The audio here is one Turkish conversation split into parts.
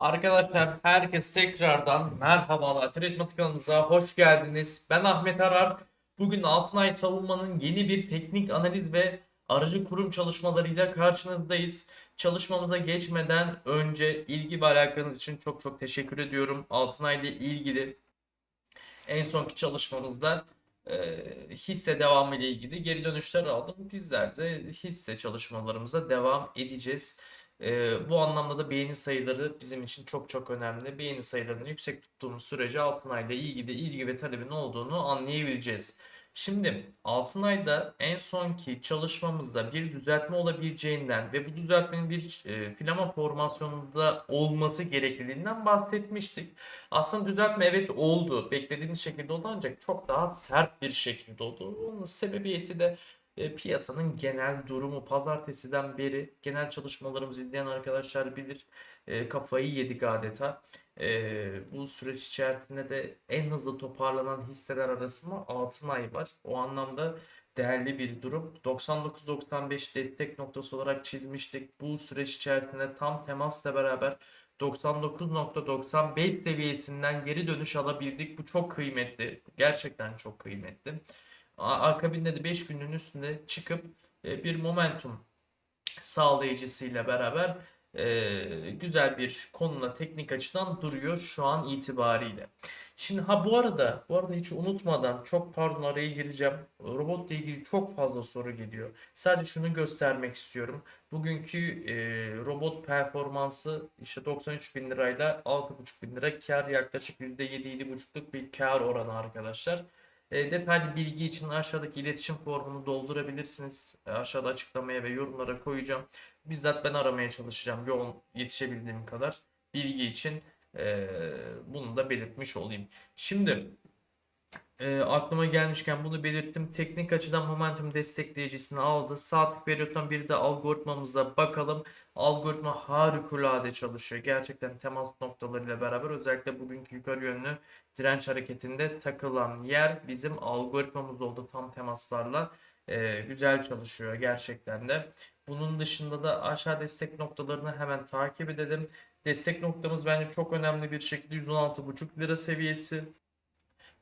Arkadaşlar herkes tekrardan merhabalar. Tretmat kanalımıza hoş geldiniz. Ben Ahmet Arar. Bugün Altınay Savunma'nın yeni bir teknik analiz ve aracı kurum çalışmalarıyla karşınızdayız. Çalışmamıza geçmeden önce ilgi ve alakanız için çok çok teşekkür ediyorum. Altınay ile ilgili en sonki çalışmamızda e, hisse devamı ile ilgili geri dönüşler aldım. Bizler de hisse çalışmalarımıza devam edeceğiz. Ee, bu anlamda da beğeni sayıları bizim için çok çok önemli. Beğeni sayılarını yüksek tuttuğumuz sürece Altınay'la ilgili ilgi ve talebin olduğunu anlayabileceğiz. Şimdi Altınay'da en sonki çalışmamızda bir düzeltme olabileceğinden ve bu düzeltmenin bir e, filama formasyonunda olması gerekliliğinden bahsetmiştik. Aslında düzeltme evet oldu. Beklediğimiz şekilde oldu ancak çok daha sert bir şekilde oldu. Onun sebebiyeti de e, piyasanın genel durumu pazartesiden beri genel çalışmalarımızı izleyen arkadaşlar bilir e, kafayı yedik adeta. E, bu süreç içerisinde de en hızlı toparlanan hisseler arasında Altınay var. O anlamda değerli bir durum. 99-95 destek noktası olarak çizmiştik. Bu süreç içerisinde tam temasla beraber 99.95 seviyesinden geri dönüş alabildik. Bu çok kıymetli. Gerçekten çok kıymetli. Akabinde de 5 günün üstünde çıkıp e, bir momentum sağlayıcısıyla beraber e, güzel bir konuna teknik açıdan duruyor şu an itibariyle. Şimdi ha bu arada bu arada hiç unutmadan çok pardon araya gireceğim. Robotla ilgili çok fazla soru geliyor. Sadece şunu göstermek istiyorum. Bugünkü e, robot performansı işte 93 bin lirayla 6,5 bin lira kar yaklaşık %7-7,5'luk bir kar oranı arkadaşlar. E, detaylı bilgi için aşağıdaki iletişim formunu doldurabilirsiniz. E, aşağıda açıklamaya ve yorumlara koyacağım. Bizzat ben aramaya çalışacağım yoğun yetişebildiğim kadar bilgi için e, bunu da belirtmiş olayım. Şimdi e, aklıma gelmişken bunu belirttim. Teknik açıdan momentum destekleyicisini aldı. Saatlik periyottan bir de algoritmamıza bakalım. Algoritma harikulade çalışıyor. Gerçekten temas noktalarıyla beraber özellikle bugünkü yukarı yönlü direnç hareketinde takılan yer bizim algoritmamız oldu tam temaslarla. E, güzel çalışıyor gerçekten de. Bunun dışında da aşağı destek noktalarını hemen takip edelim. Destek noktamız bence çok önemli bir şekilde 116,5 lira seviyesi.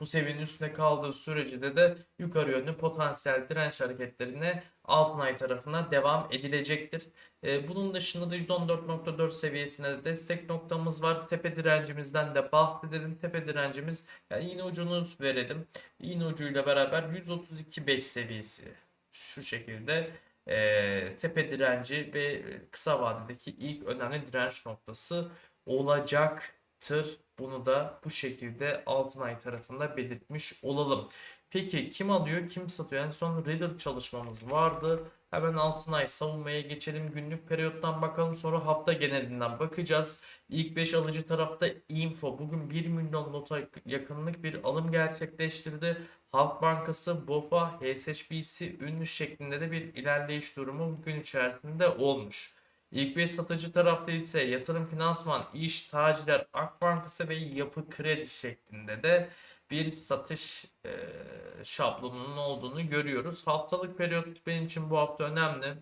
Bu seviyenin üstünde kaldığı sürece de de yukarı yönlü potansiyel direnç hareketlerine Altınay tarafına devam edilecektir. Ee, bunun dışında da 114.4 seviyesine de destek noktamız var. Tepe direncimizden de bahsedelim. Tepe direncimiz yani iğne ucunu verelim. İğne ucuyla beraber 132.5 seviyesi şu şekilde e, tepe direnci ve kısa vadedeki ilk önemli direnç noktası olacaktır. Bunu da bu şekilde Altınay tarafında belirtmiş olalım. Peki kim alıyor, kim satıyor? En son Riddle çalışmamız vardı. Hemen Altınay savunmaya geçelim. Günlük periyottan bakalım. Sonra hafta genelinden bakacağız. İlk 5 alıcı tarafta Info. Bugün 1 milyon nota yakınlık bir alım gerçekleştirdi. Halk Bankası, BOFA, HSBC, Ünlü şeklinde de bir ilerleyiş durumu gün içerisinde olmuş. İlk 5 satıcı tarafta ise yatırım finansman, iş, taciler, Ak Bankası ve yapı kredi şeklinde de bir satış e, şablonunun olduğunu görüyoruz. Haftalık periyot benim için bu hafta önemli.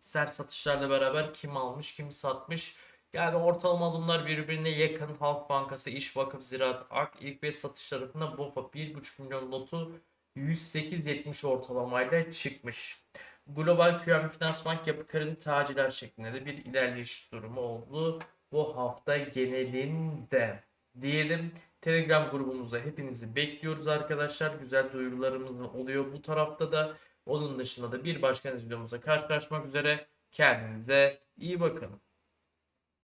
Sert satışlarla beraber kim almış, kim satmış. Yani ortalama alımlar birbirine yakın. Halk Bankası, İş Vakıf, Ziraat, Ak ilk 5 satış tarafında BOFA 1,5 milyon notu 108.70 ortalamayla çıkmış. Global QM Finansbank Yapı Kredi Taciler şeklinde de bir ilerleyiş durumu oldu. Bu hafta genelinde diyelim. Telegram grubumuza hepinizi bekliyoruz arkadaşlar. Güzel duyurularımız oluyor bu tarafta da. Onun dışında da bir başka videomuzda karşılaşmak üzere. Kendinize iyi bakın.